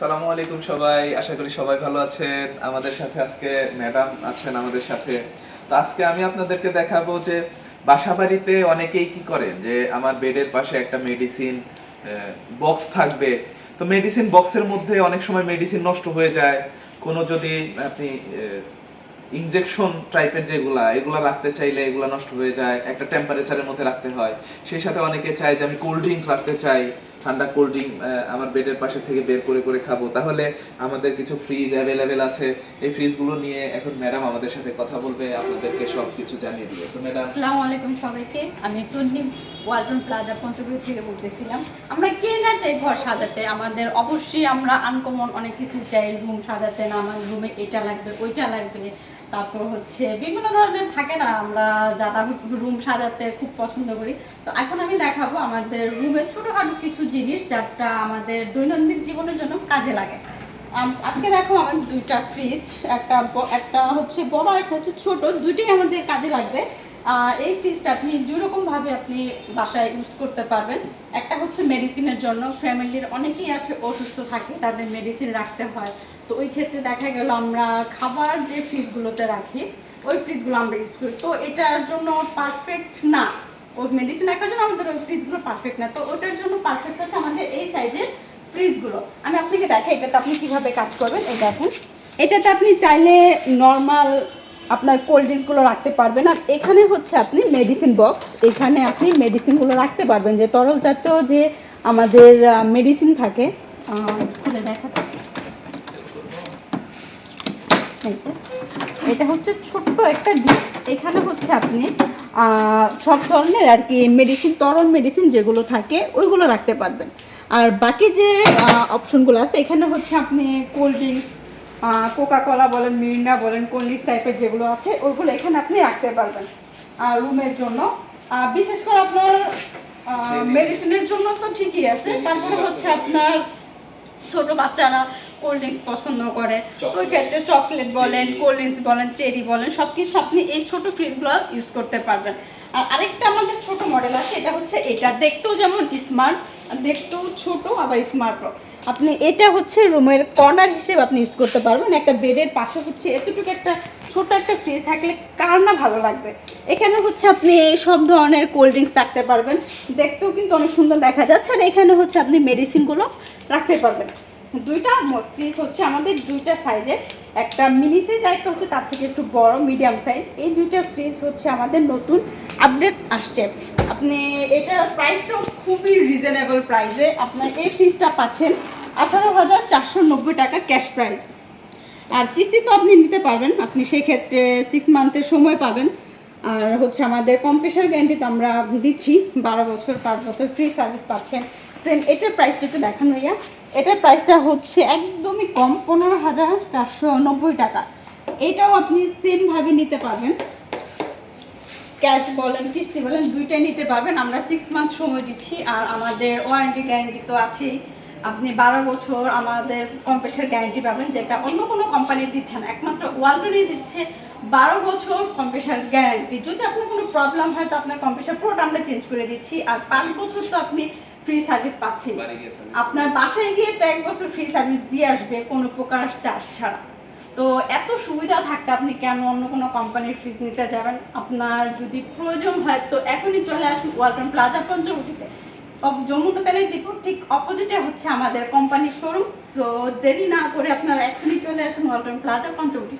সালামু আলাইকুম সবাই, আশা করি সবাই ভালো আছেন। আমাদের সাথে আজকে ম্যাডাম আছেন আমাদের সাথে। তো আজকে আমি আপনাদেরকে দেখাবো যে বাসা বাড়িতে অনেকেই কি করেন যে আমার বেডের পাশে একটা মেডিসিন বক্স থাকবে। তো মেডিসিন বক্সের মধ্যে অনেক সময় মেডিসিন নষ্ট হয়ে যায়। কোনো যদি আপনি ইনজেকশন টাইপের যেগুলা, এগুলা রাখতে চাইলে এগুলা নষ্ট হয়ে যায়, একটা টেম্পারেচারের মধ্যে রাখতে হয়। সেই সাথে অনেকে চায় যে আমি কোল্ড ড্রিঙ্ক রাখতে চাই, ঠান্ডা কোল্ড ড্রিঙ্ক আমার বেডের পাশে থেকে বের করে করে খাব। তাহলে আমাদের কিছু ফ্রিজ অ্যাভেলেবেল আছে। এই ফ্রিজগুলো নিয়ে এখন ম্যাডাম আমাদের সাথে কথা বলবে, আপনাদেরকে সব কিছু জানিয়ে দিবে। তো ম্যাডাম আসসালামু আলাইকুম সবাইকে। আমি টুন্নি ওয়ালটন প্লাজা পঞ্চগড় থেকে বলতেছিলাম, আমরা কে না চাই ঘর সাজাতে? আমাদের অবশ্যই আমরা আনকমন অনেক কিছু চাই রুম সাজাতে না আমার রুমে এটা লাগবে, ওইটা লাগবে। তারপর হচ্ছে বিভিন্ন ধরনের থাকে না, আমরা যারা রুম সাজাতে খুব পছন্দ করি। তো এখন আমি দেখাবো আমাদের রুমের ছোটোখাটো কিছু জিনিস যাটা আমাদের দৈনন্দিন জীবনের জন্য কাজে লাগে। আজকে দেখো আমার দুইটা ফ্রিজ একটা একটা হচ্ছে বড় একটা হচ্ছে ছোট, দুইটাই আমাদের কাজে লাগবে। এই ফ্রিজটা আপনি দুই রকম ভাবে আপনি বাসায় ইউজ করতে পারবেন। একটা হচ্ছে মেডিসিনের জন্য। ফ্যামিলির অনেকেই আছে, অসুস্থ থাকে, তাদের মেডিসিন রাখতে হয়। তো ওই ক্ষেত্রে দেখা গেল আমরা খাবার যে ফ্রিজগুলোতে রাখি, ওই ফ্রিজগুলো আমরা ইউজ করি। তো এটার জন্য পারফেক্ট না। ওই মেডিসিন রাখার জন্য আমাদের ওই ফ্রিজগুলো পারফেক্ট না। তো ওটার জন্য পারফেক্ট হচ্ছে আমাদের এই সাইজের ফ্রিজগুলো আমি আপনাকে দেখাই, এটাতে আপনি কীভাবে কাজ করবেন এটা দেখেন। এটাতে আপনি চাইলে নর্মাল আপনার কোল্ড ড্রিঙ্কসগুলো রাখতে পারবেন। আর এখানে হচ্ছে আপনি মেডিসিন বক্স এখানে আপনি মেডিসিনগুলো রাখতে পারবেন। যে তরল জাতীয় যে আমাদের মেডিসিন থাকে খুলে দেখাচ্ছি। এটা হচ্ছে ছোট্ট একটা ডিপ এখানে হচ্ছে আপনি সব ধরনের আর কি মেডিসিন তরল মেডিসিন যেগুলো থাকে, ওইগুলো রাখতে পারবেন। আর বাকি যে অপশনগুলো আছে, এখানে হচ্ছে আপনি কোল্ড ড্রিঙ্কস কোকা কোলা বলেন মিরিন্ডা বলেন কোল্ড ড্রিঙ্কস টাইপের যেগুলো আছে ওইগুলো এখানে আপনি রাখতে পারবেন আর রুমের জন্য। বিশেষ করে আপনার মেডিসিনের জন্য তো ঠিকই আছে। তারপরে হচ্ছে আপনার ছোট বাচ্চারা কোল্ড ড্রিঙ্কস পছন্দ করে। ওই ক্ষেত্রে চকলেট বলেন কোল্ড ড্রিঙ্কস বলেন চেরি বলেন সব কিছু আপনি এই ছোট ফ্রিজগুলো ইউজ করতে পারবেন। আর আরেকটা আমাদের ছোট মডেল আছে, এটা হচ্ছে এটা। দেখতেও যেমন স্মার্ট দেখতেও ছোট, আবার স্মার্টও আপনি এটা হচ্ছে রুমের কর্নার হিসেবে আপনি ইউজ করতে পারবেন। একটা বেডের পাশে হচ্ছে এতটুকু একটা ছোট একটা ফ্রিজ থাকলে কার না ভালো লাগবে। এখানে হচ্ছে আপনি এই সব ধরনের কোল্ড ড্রিঙ্কস রাখতে পারবেন। দেখতেও কিন্তু অনেক সুন্দর দেখা যাচ্ছে। আর এখানে হচ্ছে আপনি মেডিসিনগুলো রাখতে পারবেন। দুইটা ফ্রিজ হচ্ছে আমাদের দুইটা সাইজের একটা মিনি সাইজ আর একটা হচ্ছে তার থেকে একটু বড় মিডিয়াম সাইজ এই দুইটা ফ্রিজ হচ্ছে আমাদের নতুন আপডেট আসছে। আপনি এটার প্রাইসটাও খুবই রিজনেবল প্রাইসে আপনার এই ফ্রিজটা পাচ্ছেন আঠারো হাজার চারশো নব্বই টাকা ক্যাশ প্রাইস আর কিস্তি তো আপনি নিতে পারবেন। আপনি সেই ক্ষেত্রে সিক্স মান্থের সময় পাবেন। আর হচ্ছে আমাদের কম্প্রেসার গ্যারান্টি তো আমরা দিচ্ছি, বারো বছর, পাঁচ বছর ফ্রি সার্ভিস পাচ্ছেন। সেম এটার প্রাইসটা একটু দেখান ভাইয়া এটার প্রাইসটা হচ্ছে একদমই কম, পনেরো হাজার চারশো নব্বই টাকা। এটাও আপনি সেমভাবে নিতে পারবেন। ক্যাশ বলেন, কিস্তি বলেন, দুইটাই নিতে পারবেন। আমরা সিক্স মান্থ সময় দিচ্ছি, আর আমাদের ওয়ারেন্টি গ্যারান্টি তো আছেই। আপনি বারো বছর আমাদের কম্প্রেসার গ্যারান্টি পাবেন, যেটা অন্য কোনো কোম্পানি দিচ্ছে না। একমাত্র ওয়ালটনই দিচ্ছে বারো বছর কম্প্রেসার গ্যারান্টি। যদি আপনার কোনো প্রবলেম হয় তো আপনার কম্প্রেসার পুরোটা আমরা চেঞ্জ করে দিচ্ছি। আর পাঁচ বছর তো আপনি ফ্রি সার্ভিস পাচ্ছেন। আপনার বাসায় গিয়ে তো এক বছর ফ্রি সার্ভিস দিয়ে আসবে কোনো প্রকার চার্জ ছাড়া। তো এত সুবিধা থাকতে আপনি কেন অন্য কোনো কোম্পানির ফ্রিজ নিতে যাবেন? আপনার যদি প্রয়োজন হয় তো এখনই চলে আসুন ওয়ালটন প্লাজা পঞ্চবটিতে। জম্মু তেলের ডিপোর ঠিক অপোজিটে হচ্ছে আমাদের কোম্পানির শোরুম সো দেরি না করে আপনারা এখনই চলে আসুন ওয়ালটন প্লাজা পঞ্চবটি।